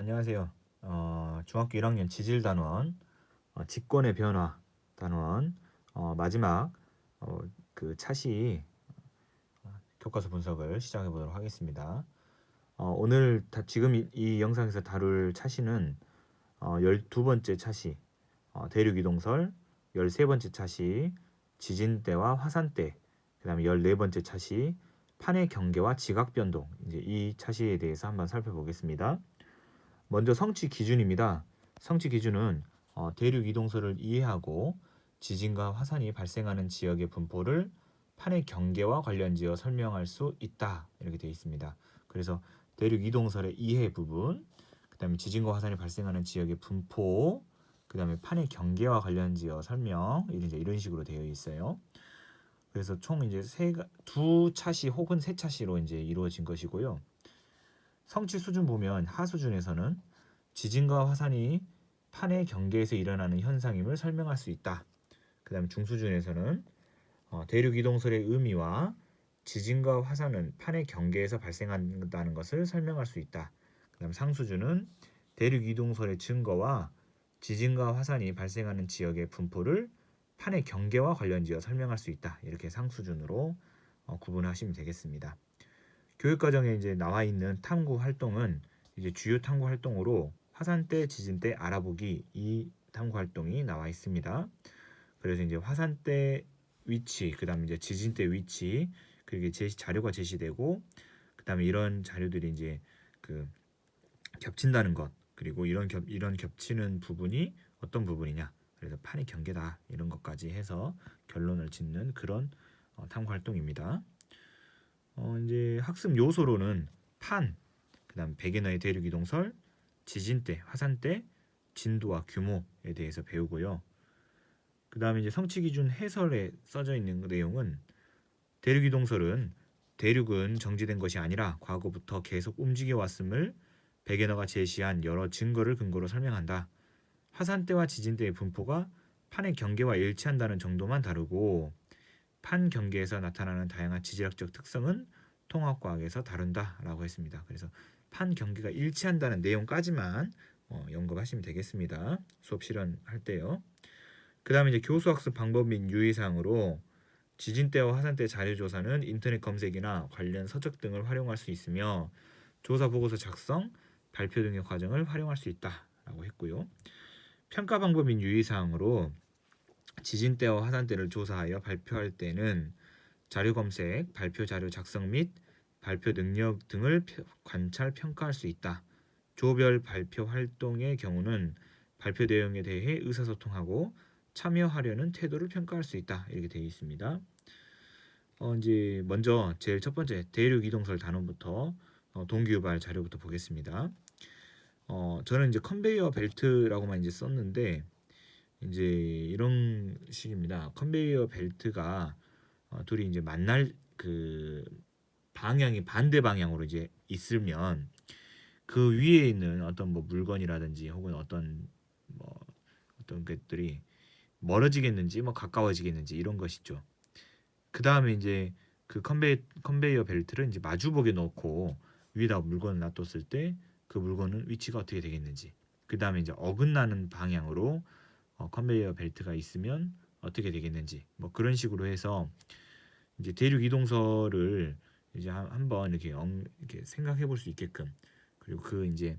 안녕하세요. 어, 중학교 1학년 지질 단원 어, 직권의 변화 단원 어, 마지막 어, 그 차시 어, 교과서 분석을 시작해 보도록 하겠습니다. 어, 오늘 다, 지금 이, 이 영상에서 다룰 차시는 어, 12번째 차시 어, 대륙 이동설 13번째 차시 지진대와 화산대 그다음에 14번째 차시 판의 경계와 지각 변동 이제 이 차시에 대해서 한번 살펴보겠습니다. 먼저 성취 기준입니다. 성취 기준은 어, 대륙 이동설을 이해하고 지진과 화산이 발생하는 지역의 분포를 판의 경계와 관련지어 설명할 수 있다 이렇게 되어 있습니다. 그래서 대륙 이동설의 이해 부분, 그다음에 지진과 화산이 발생하는 지역의 분포, 그다음에 판의 경계와 관련지어 설명 이제 이런 식으로 되어 있어요. 그래서 총 이제 세두 차시 혹은 세 차시로 이제 이루어진 것이고요. 성취 수준 보면 하 수준에서는 지진과 화산이 판의 경계에서 일어나는 현상임을 설명할 수 있다. 그 다음 중 수준에서는 어, 대륙 이동설의 의미와 지진과 화산은 판의 경계에서 발생한다는 것을 설명할 수 있다. 그 다음 상 수준은 대륙 이동설의 증거와 지진과 화산이 발생하는 지역의 분포를 판의 경계와 관련지어 설명할 수 있다. 이렇게 상수준으로 어, 구분하시면 되겠습니다. 교육과정에 이제 나와 있는 탐구 활동은 이제 주요 탐구 활동으로 화산 때, 지진 때 알아보기 이 탐구 활동이 나와 있습니다. 그래서 이제 화산 때 위치, 그다음에 이제 지진 때 위치, 그리고 제시 자료가 제시되고 그다음에 이런 자료들이 이제 그 겹친다는 것, 그리고 이런 겹 이런 겹치는 부분이 어떤 부분이냐, 그래서 판의 경계다 이런 것까지 해서 결론을 짓는 그런 어, 탐구 활동입니다. 어, 이제 학습 요소로는 판, 그다음 백인어의 대륙 이동설, 지진 때, 화산 때 진도와 규모에 대해서 배우고요. 그다음에 이제 성취 기준 해설에 써져 있는 내용은 대륙 이동설은 대륙은 정지된 것이 아니라 과거부터 계속 움직여 왔음을 백예너가 제시한 여러 증거를 근거로 설명한다. 화산 때와 지진 때의 분포가 판의 경계와 일치한다는 정도만 다르고 판 경계에서 나타나는 다양한 지질학적 특성은 통합과학에서 다룬다라고 했습니다. 그래서 판 경계가 일치한다는 내용까지만 어, 연구하시면 되겠습니다. 수업 실현할 때요. 그 다음에 이제 교수학습 방법 및 유의사항으로 지진 때와 화산 때 자료 조사는 인터넷 검색이나 관련 서적 등을 활용할 수 있으며 조사 보고서 작성, 발표 등의 과정을 활용할 수 있다라고 했고요. 평가 방법 및 유의사항으로 지진 때와 화산 때를 조사하여 발표할 때는 자료 검색, 발표 자료 작성 및 발표 능력 등을 관찰 평가할 수 있다. 조별 발표 활동의 경우는 발표 내용에 대해 의사소통하고 참여하려는 태도를 평가할 수 있다. 이렇게 되어 있습니다. 어, 이제 먼저 제일 첫 번째 대륙 이동설 단원부터 어, 동기유발 자료부터 보겠습니다. 어, 저는 이제 컨베이어 벨트라고만 이제 썼는데 이제 이런 식입니다. 컨베이어 벨트가 어, 둘이 이제 만날 그 방향이 반대 방향으로 이제 있으면 그 위에 있는 어떤 뭐 물건이라든지 혹은 어떤 뭐 어떤 것들이 멀어지겠는지 뭐 가까워지겠는지 이런 것이죠. 그 다음에 이제 그 컨베이, 컨베이어 벨트를 이제 마주보게 놓고 위에다 물건을 놔뒀을 때 그 물건은 위치가 어떻게 되겠는지 그 다음에 이제 어긋나는 방향으로 어, 컨베이어 벨트가 있으면 어떻게 되겠는지 뭐 그런 식으로 해서 이제 대륙 이동설을 이제 한번 이렇게, 이렇게 생각해 볼 수 있게끔 그리고 그 이제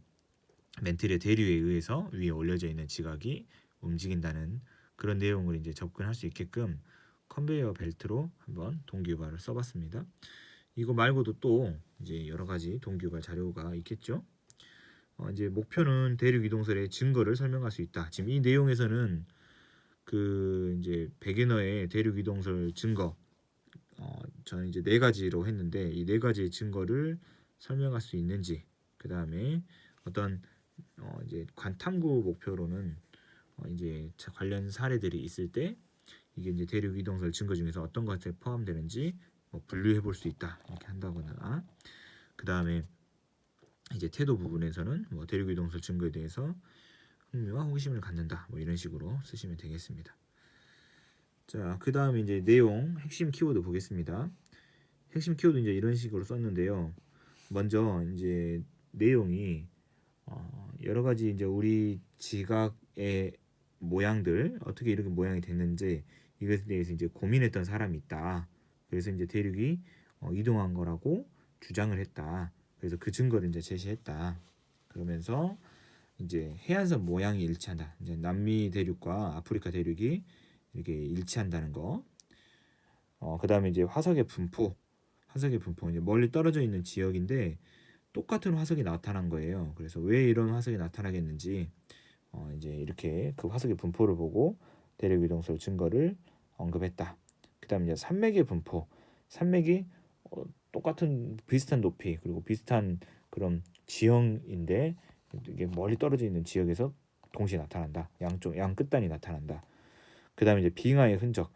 멘틀의 대류에 의해서 위에 올려져 있는 지각이 움직인다는 그런 내용을 이제 접근할 수 있게끔 컨베이어 벨트로 한번 동기유발을 써봤습니다. 이거 말고도 또 이제 여러 가지 동기유발 자료가 있겠죠. 어 이제 목표는 대륙 이동설의 증거를 설명할 수 있다. 지금 이 내용에서는 그 이제 백인어의 대륙 이동설 증거 어 저는 이제 네 가지로 했는데 이 네 가지의 증거를 설명할 수 있는지 그 다음에 어떤 어 이제 관탐구 목표로는 어 이제 관련 사례들이 있을 때 이게 이제 대륙 이동설 증거 중에서 어떤 것에 포함되는지 뭐 분류해 볼 수 있다 이렇게 한다거나 그 다음에 이제 태도 부분에서는 뭐 대륙 이동설 증거에 대해서 흥미와 호기심을 갖는다 뭐 이런 식으로 쓰시면 되겠습니다. 자, 그 다음에 이제 내용 핵심 키워드 보겠습니다. 핵심 키워드 이제 이런 식으로 썼는데요. 먼저 이제 내용이 어, 여러 가지 이제 우리 지각의 모양들 어떻게 이렇게 모양이 됐는지 이것에 대해서 이제 고민했던 사람이 있다. 그래서 이제 대륙이 어, 이동한 거라고 주장을 했다. 그래서 그 증거를 이제 제시했다. 그러면서 이제 해안선 모양이 일치한다. 이제 남미 대륙과 아프리카 대륙이 이렇게 일치한다는 거. 어, 그다음에 이제 화석의 분포. 화석의 분포 이제 멀리 떨어져 있는 지역인데 똑같은 화석이 나타난 거예요. 그래서 왜 이런 화석이 나타나겠는지 어, 이제 이렇게 그 화석의 분포를 보고 대륙 이동설 증거를 언급했다. 그다음에 이제 산맥의 분포. 산맥이 어, 똑같은 비슷한 높이 그리고 비슷한 그런 지형인데 이게 멀리 떨어져 있는 지역에서 동시에 나타난다. 양쪽 양 끝단이 나타난다. 그다음에 이제 빙하의 흔적.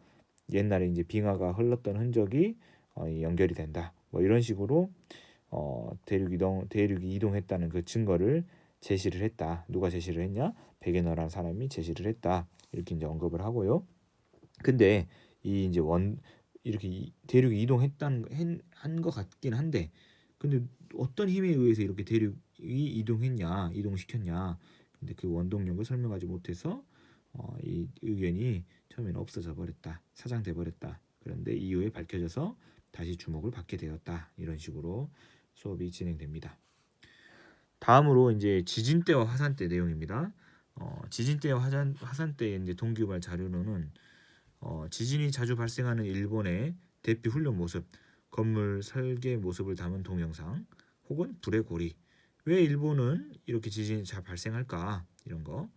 옛날에 이제 빙하가 흘렀던 흔적이 어, 연결이 된다. 뭐 이런 식으로 어, 대륙 이동 대륙이 이동했다는 그 증거를 제시를 했다. 누가 제시를 했냐? 베게너라는 사람이 제시를 했다. 이렇게 이제 언급을 하고요. 근데 이 이제 원 이렇게 이- 대륙이 이동했다는 한 것 같긴 한데 근데 어떤 힘에 의해서 이렇게 대륙이 이동했냐 이동시켰냐. 근데 그 원동력을 설명하지 못해서 어, 이 의견이 처음에는 없어져 버렸다 사장돼 버렸다. 그런데 이후에 밝혀져서 다시 주목을 받게 되었다. 이런 식으로 수업이 진행됩니다. 다음으로 이제 지진 때와 화산 때 내용입니다. 어, 지진 때와 화산 화산 때의 이제 동기유발 자료로는 어, 지진이 자주 발생하는 일본의 대피 훈련 모습, 건물 설계 모습을 담은 동영상, 혹은 불의 고리. 왜 일본은 이렇게 지진이 잘 발생할까? 이런 거.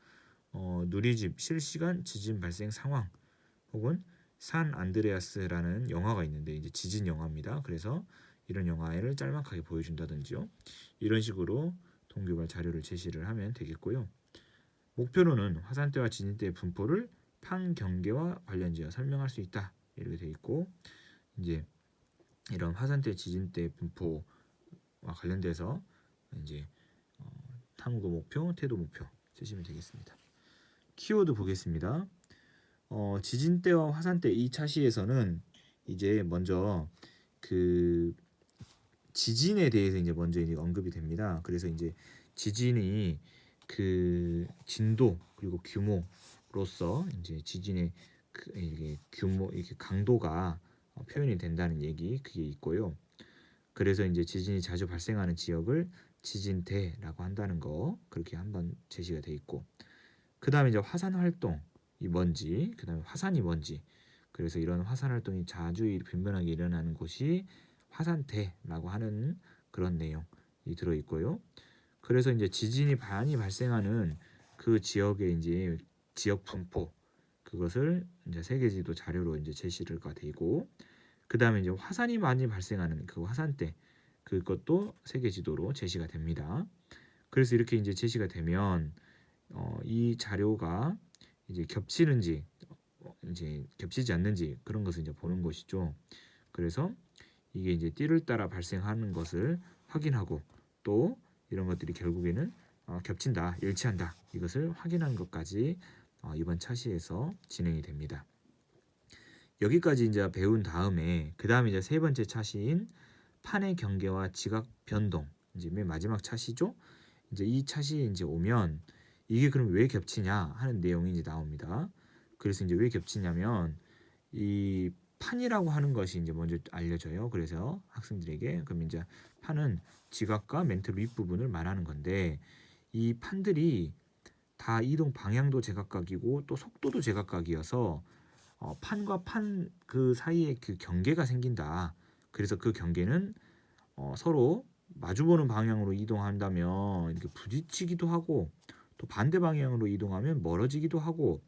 어, 누리집 실시간 지진 발생 상황, 혹은 산 안드레아스라는 영화가 있는데 이제 지진 영화입니다. 그래서 이런 영화를 짤막하게 보여준다든지요. 이런 식으로 동교발 자료를 제시를 하면 되겠고요. 목표로는 화산 때와 지진 때의 분포를 판경계와 관련지어 설명할 수 있다 이렇게 돼 있고 이제 이런 화산 때 지진 때 분포와 관련돼서 이제 어, 탐구 목표, 태도 목표 쓰시면 되겠습니다. 키워드 보겠습니다. 어, 지진 때와 화산 때이 차시에서는 이제 먼저 그 지진에 대해서 이제 먼저 이제 언급이 됩니다. 그래서 이제 지진이 그 진도 그리고 규모 로서 이제 지진의 그 이게 규모 이게 강도가 어, 표현이 된다는 얘기 그게 있고요. 그래서 이제 지진이 자주 발생하는 지역을 지진대라고 한다는 거 그렇게 한번 제시가 돼 있고 그 다음에 이제 화산 활동 이 뭔지 그 다음에 화산이 뭔지 그래서 이런 화산 활동이 자주 일- 빈번하게 일어나는 곳이 화산대라고 하는 그런 내용이 들어 있고요. 그래서 이제 지진이 많이 발생하는 그 지역의 이제 지역 분포 그것을 이제 세계 지도 자료로 이제 제시가 되고 그 다음에 이제 화산이 많이 발생하는 그 화산대 그것도 세계 지도로 제시가 됩니다. 그래서 이렇게 이제 제시가 되면 어, 이 자료가 이제 겹치는지 어, 이제 겹치지 않는지 그런 것을 이제 보는 것이죠. 그래서 이게 이제 띠를 따라 발생하는 것을 확인하고 또 이런 것들이 결국에는 어, 겹친다, 일치한다 이것을 확인하는 것까지 어, 이번 차시에서 진행이 됩니다. 여기까지 이제 배운 다음에 그 다음에 이제 세 번째 차시인 판의 경계와 지각 변동 이제 맨 마지막 차시죠. 이제 이 차시에 이제 오면 이게 그럼 왜 겹치냐 하는 내용이 이제 나옵니다. 그래서 이제 왜 겹치냐면 이 판이라고 하는 것이 이제 먼저 알려져요. 그래서 학생들에게 그럼 이제 판은 지각과 멘트 윗부분을 말하는 건데 이 판들이 다 이동 방향도 제각각이고 또 속도도 제각각이어서 어, 판과 판 그 사이에 그 경계가 생긴다. 그래서 그 경계는 어, 서로 마주보는 방향으로 이동한다면 이렇게 부딪히기도 하고 또 반대 방향으로 이동하면 멀어지기도 하고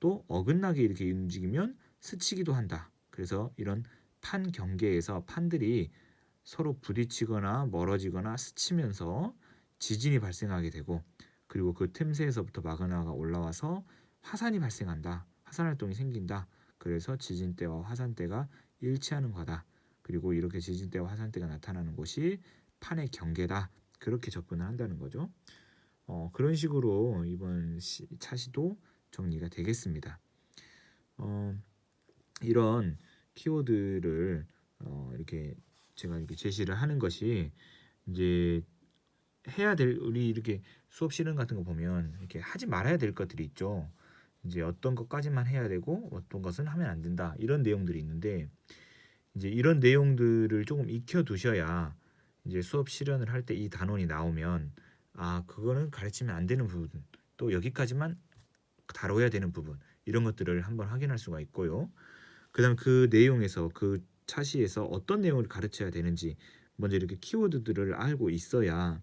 또 어긋나게 이렇게 움직이면 스치기도 한다. 그래서 이런 판 경계에서 판들이 서로 부딪히거나 멀어지거나 스치면서 지진이 발생하게 되고 그리고 그 틈새에서부터 마그나가 올라와서 화산이 발생한다. 화산 활동이 생긴다. 그래서 지진 때와 화산 때가 일치하는 거다. 그리고 이렇게 지진 때와 화산 때가 나타나는 곳이 판의 경계다. 그렇게 접근을 한다는 거죠. 어, 그런 식으로 이번 시, 차시도 정리가 되겠습니다. 어, 이런 키워드를 어, 이렇게 제가 이렇게 제시를 하는 것이 이제 해야 될 우리 이렇게 수업 실험 같은 거 보면 이렇게 하지 말아야 될 것들이 있죠. 이제 어떤 것까지만 해야 되고 어떤 것은 하면 안 된다. 이런 내용들이 있는데 이제 이런 내용들을 조금 익혀 두셔야 이제 수업 실현을 할 때 이 단원이 나오면 아 그거는 가르치면 안 되는 부분 또 여기까지만 다뤄야 되는 부분 이런 것들을 한번 확인할 수가 있고요. 그다음 그 내용에서 그 차시에서 어떤 내용을 가르쳐야 되는지 먼저 이렇게 키워드들을 알고 있어야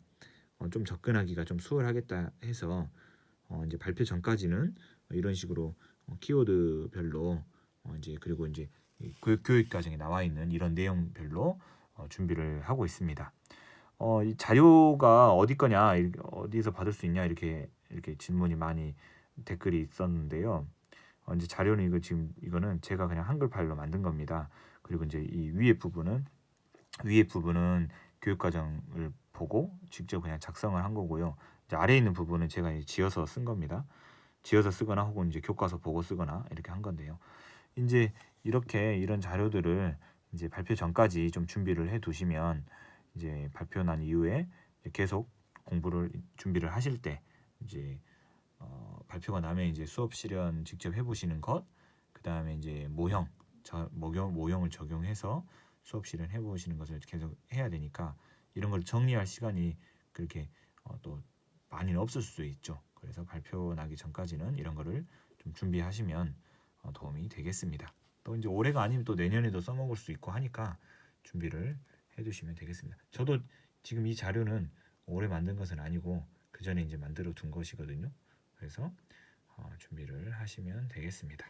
어, 좀 접근하기가 좀 수월하겠다 해서 어, 이제 발표 전까지는 이런 식으로 어, 키워드별로 어, 이제 그리고 이제 이 교육, 교육 과정에 나와 있는 이런 내용별로 어, 준비를 하고 있습니다. 어, 이 자료가 어디 거냐, 어디서 받을 수 있냐 이렇게 이렇게 질문이 많이 댓글이 있었는데요. 어, 이제 자료는 이거 지금 이거는 제가 그냥 한글 파일로 만든 겁니다. 그리고 이제 이 위에 부분은 위에 부분은 교육 과정을 보고 직접 그냥 작성을 한 거고요. 이제 아래에 있는 부분은 제가 지어서 쓴 겁니다. 지어서 쓰거나 혹은 이제 교과서 보고 쓰거나 이렇게 한 건데요. 이제 이렇게 이런 자료들을 이제 발표 전까지 좀 준비를 해 두시면 이제 발표 난 이후에 계속 공부를 준비를 하실 때 이제 어, 발표가 나면 이제 수업 실현 직접 해보시는 것, 그 다음에 이제 모형, 저, 모형, 모형을 적용해서 수업 실현 해보시는 것을 계속 해야 되니까 이런 걸 정리할 시간이 그렇게 어, 또 많이는 없을 수도 있죠. 그래서 발표 나기 전까지는 이런 거를 좀 준비하시면 어, 도움이 되겠습니다. 또 이제 올해가 아니면 또 내년에도 써먹을 수 있고 하니까 준비를 해두시면 되겠습니다. 저도 지금 이 자료는 올해 만든 것은 아니고 그 전에 이제 만들어 둔 것이거든요. 그래서 어, 준비를 하시면 되겠습니다.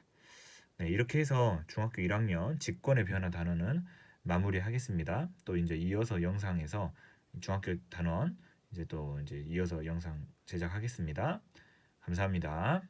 네, 이렇게 해서 중학교 1학년 직권의 변화 단어는 마무리하겠습니다. 또 이제 이어서 영상에서 중학교 단원 이제 또 이제 이어서 영상 제작하겠습니다. 감사합니다.